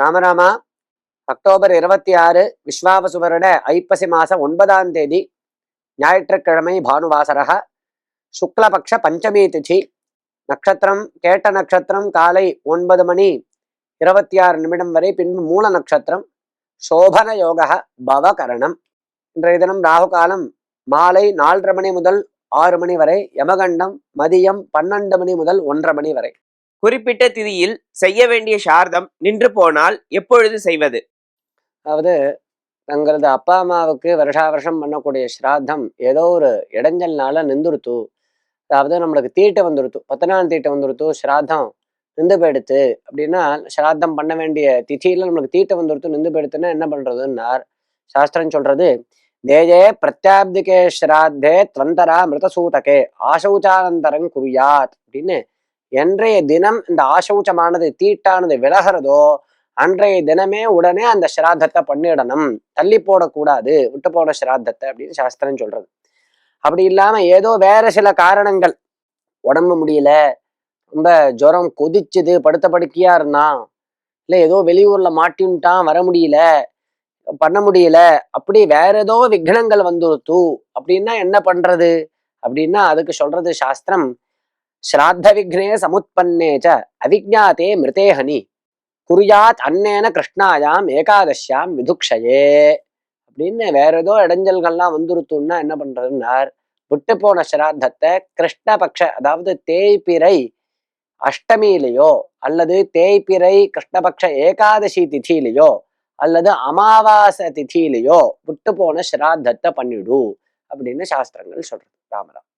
ராமராமா October இருபத்தி ஆறு விஸ்வாவசுவருட ஐப்பசி மாசம் ஒன்பதாம் தேதி ஞாயிற்றுக்கிழமை பானுவாசரக சுக்லபக்ஷ பஞ்சமி திதி நட்சத்திரம் கேட்ட நட்சத்திரம் காலை ஒன்பது மணி இருபத்தி ஆறு நிமிடம் வரை பின்பு மூல நட்சத்திரம் சோபன யோக பவகரணம். இன்றைய தினம் ராகு காலம் மாலை நாலரை மணி முதல் ஆறு மணி வரை யமகண்டம் மதியம் பன்னெண்டு மணி முதல் ஒன்றரை மணி வரை. குறிப்பிட்ட திதியில் செய்ய வேண்டிய சார்தம் நின்று போனால் எப்பொழுது செய்வது? அதாவது தங்களது அப்பா அம்மாவுக்கு வருஷா வருஷம் பண்ணக்கூடிய ஸ்ராத்தம் ஏதோ ஒரு இடைஞ்சல்னால நின்றுருத்து அதாவது நம்மளுக்கு தீட்டை வந்துருத்து பத்தனாம் தீட்டை வந்துருத்து ஸ்ராத்தம் நின்று போயிடுத்து அப்படின்னா ஸ்ராத்தம் பண்ண வேண்டிய திதியில நம்மளுக்கு தீட்டை வந்துருத்து நின்று போயிடுத்துன்னா என்ன பண்றதுன்னார்? சாஸ்திரம் சொல்றது தேஜே பிரத்யாப்திகே ஸ்ராத்தே துவந்தரா மிருதசூதகே ஆசௌச்சானந்தரம் குறியாத் அப்படின்னு என்றைய தினம் இந்த ஆசௌச்சமானது தீட்டானது விலகிறதோ அன்றைய தினமே உடனே அந்த ஸ்ராத்தத்தை பண்ணிடணும். தள்ளி போடக்கூடாது விட்டு போன ஸ்ராத்தத்தை அப்படின்னு சாஸ்திரம் சொல்றது. அப்படி இல்லாம ஏதோ வேற சில காரணங்கள். உடம்பு முடியல ரொம்ப ஜுரம் கொதிச்சுது படுத்த படுக்கையா இருந்தான் இல்ல ஏதோ வெளியூர்ல மாட்டின்ட்டான் வர முடியல பண்ண முடியல அப்படி வேற ஏதோ விக்னங்கள் வந்துருத்து அப்படின்னா என்ன பண்றது? அப்படின்னா அதுக்கு சொல்றது சாஸ்திரம் ஸ்ராத்த விக்னே சமுத்பன்னே ச அவிஜாத்தே மிருதேஹனி குறியாத் அன்னேன கிருஷ்ணாயாம் ஏகாதசியாம் விதுக்ஷயே. அப்படின்னு வேற ஏதோ இடைஞ்சல்கள்லாம் வந்துருத்துன்னா என்ன பண்றதுன்னார்? விட்டு போன ஸ்ராத்தத்தை கிருஷ்ணபக்ஷ அதாவது தேய்பிறை அஷ்டமியிலேயோ அல்லது தேய்பிறை கிருஷ்ணபக்ஷ ஏகாதசி திதியிலேயோ அல்லது அமாவாசை திதியிலேயோ விட்டு போன ஸ்ராத்தத்தை பண்ணிடு அப்படின்னு சாஸ்திரங்கள் சொல்றது. ராமராம்.